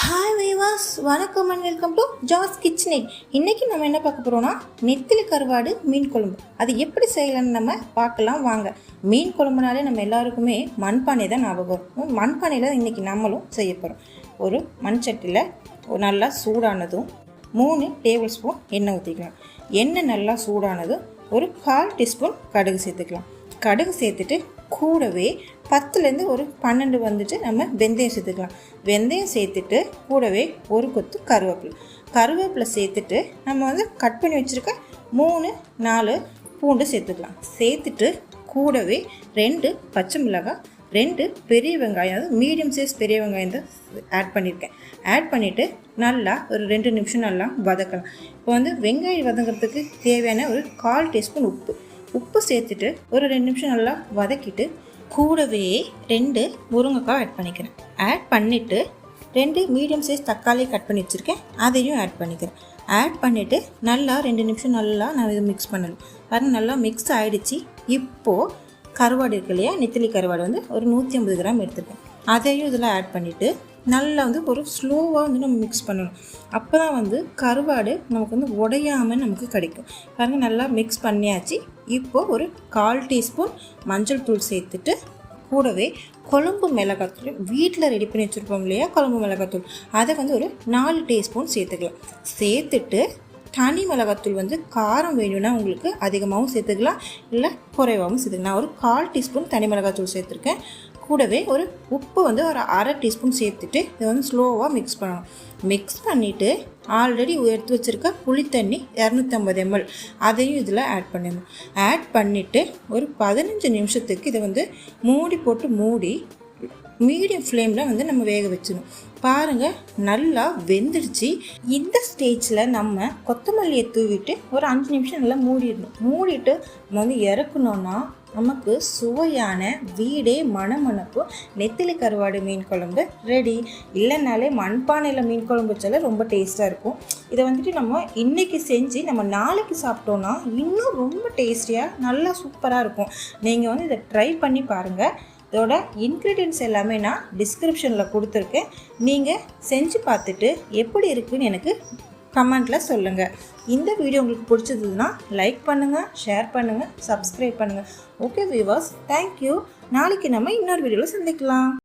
Hi வைவாஸ் வணக்கம் and welcome to ஜாஸ் கிச்சனே இன்னைக்கு நம்ம என்ன பார்க்க போகிறோம்னா நெத்திலி கருவாடு மீன் குழம்பு. அது எப்படி செய்யலாம்னு நம்ம பார்க்கலாம் வாங்க. மீன் குழம்புனாலே நம்ம எல்லாருக்குமே மண்பானை தான் ஞாபகம் வரும். மண்பானையில் இன்றைக்கி நம்மளும் செய்ய போகிறோம் ஒரு மண் சட்டியில் நல்லா சூடானதும் மூணு டேபிள் ஸ்பூன் எண்ணெய் ஊற்றிக்கலாம் எண்ணெய் நல்லா சூடானதும் ஒரு கால் டீஸ்பூன் கடுகு சேர்த்துக்கலாம். கடுகு சேர்த்துட்டு கூடவே பத்துலேருந்து ஒரு பன்னெண்டு வந்துட்டு நம்ம வெந்தயம் சேர்த்துக்கலாம். வெந்தயம் சேர்த்துட்டு கூடவே ஒரு கொத்து கருவேப்பிலை. கருவேப்பிலை சேர்த்துட்டு நம்ம வந்து கட் பண்ணி வச்சுருக்க மூணு நாலு பூண்டு சேர்த்துக்கலாம். சேர்த்துட்டு கூடவே ரெண்டு பச்சை மிளகாய் ரெண்டு பெரிய வெங்காயம் அதாவது மீடியம் சைஸ் பெரிய வெங்காயம் தான் ஆட் பண்ணியிருக்கேன். ஆட் பண்ணிவிட்டு நல்லா ஒரு ரெண்டு நிமிஷம் நல்லா வதக்கலாம். இப்போ வந்து வெங்காயம் வதங்கிறதுக்கு தேவையான ஒரு கால் டீஸ்பூன் உப்பு. உப்பு சேர்த்துட்டு ஒரு ரெண்டு நிமிஷம் நல்லா வதக்கிட்டு கூடவே ரெண்டு முருங்கைக்காய் ஆட் பண்ணிக்கிறேன். ஆட் பண்ணிவிட்டு ரெண்டு மீடியம் சைஸ் தக்காளி கட் பண்ணி வச்சுருக்கேன். அதையும் ஆட் பண்ணிக்கிறேன். ஆட் பண்ணிவிட்டு நல்லா ரெண்டு நிமிஷம் நல்லா நான் இதை மிக்ஸ் பண்ணணும். வர நல்லா மிக்ஸ் ஆகிடுச்சு இப்போது கருவாடு இருக்கு இல்லையா? நெத்திலி கருவாடு வந்து ஒரு நூற்றி ஐம்பது கிராம் எடுத்துருக்கேன். அதையும் இதில் ஆட் பண்ணிவிட்டு நல்லா வந்து ஒரு ஸ்லோவாக வந்து நம்ம மிக்ஸ் பண்ணணும். அப்போ தான் வந்து கருவாடு நமக்கு வந்து உடையாமல் நமக்கு கிடைக்கும். பாருங்கள் நல்லா மிக்ஸ் பண்ணியாச்சு. இப்போது ஒரு கால் டீஸ்பூன் மஞ்சள் தூள் சேர்த்துட்டு கூடவே குழம்பு மிளகாத்தூள் வீட்டில் ரெடி பண்ணி வச்சுருப்போம் இல்லையா குழம்பு மிளகாத்தூள். அதை வந்து ஒரு நாலு டீஸ்பூன் சேர்த்துக்கலாம். சேர்த்துட்டு தனி மிளகாத்தூள் வந்து காரம் வேணும்னா உங்களுக்கு அதிகமாகவும் சேர்த்துக்கலாம் இல்லை குறைவாகவும் சேர்த்துக்கலாம். நான் ஒரு கால் டீஸ்பூன் தனி மிளகாத்தூள் சேர்த்துருக்கேன். கூடவே ஒரு உப்பு வந்து ஒரு அரை டீஸ்பூன் சேர்த்துட்டு இதை வந்து ஸ்லோவாக மிக்ஸ் பண்ணணும். மிக்ஸ் பண்ணிவிட்டு ஆல்ரெடி எடுத்து வச்சுருக்க புளித்தண்ணி இரநூத்தம்பது எம்எல் அதையும் இதில் ஆட் பண்ணிடணும். ஆட் பண்ணிவிட்டு ஒரு பதினஞ்சு நிமிஷத்துக்கு இதை வந்து மூடி போட்டு மூடி மீடியம் ஃப்ளேமில் வந்து நம்ம வேக வச்சிடணும். பாருங்கள் நல்லா வெந்துடுச்சு. இந்த ஸ்டேஜில் நம்ம கொத்தமல்லியை தூவிட்டு ஒரு அஞ்சு நிமிஷம் நல்லா மூடிடணும். மூடிட்டு நம்ம வந்து இறக்கணுன்னா நமக்கு சுவையான வீடே மணமணப்பு நெத்திலி கருவாடு மீன் குழம்பு ரெடி இல்லைனாலே மண்பானையில் மீன் குழம்பு வச்சாலே ரொம்ப டேஸ்ட்டாக இருக்கும். இதை வந்துட்டு நம்ம இன்றைக்கி செஞ்சு நம்ம நாளைக்கு சாப்பிட்டோன்னா இன்னும் ரொம்ப டேஸ்டியாக நல்லா சூப்பராக இருக்கும். நீங்கள் வந்து இதை ட்ரை பண்ணி பாருங்கள் இதோட இன்க்ரீடியன்ஸ் எல்லாமே நான் டிஸ்கிரிப்ஷனில் கொடுத்துருக்கேன். நீங்கள் செஞ்சு பார்த்துட்டு எப்படி இருக்குன்னு எனக்கு கமெண்ட்டில் சொல்லுங்கள் இந்த வீடியோ உங்களுக்கு பிடிச்சதுன்னா லைக் பண்ணுங்கள் ஷேர் பண்ணுங்கள் சப்ஸ்கிரைப் பண்ணுங்கள் ஓகே வியூவர்ஸ் தேங்க்யூ நாளைக்கு நம்ம இன்னொரு வீடியோவில் சந்திக்கலாம்.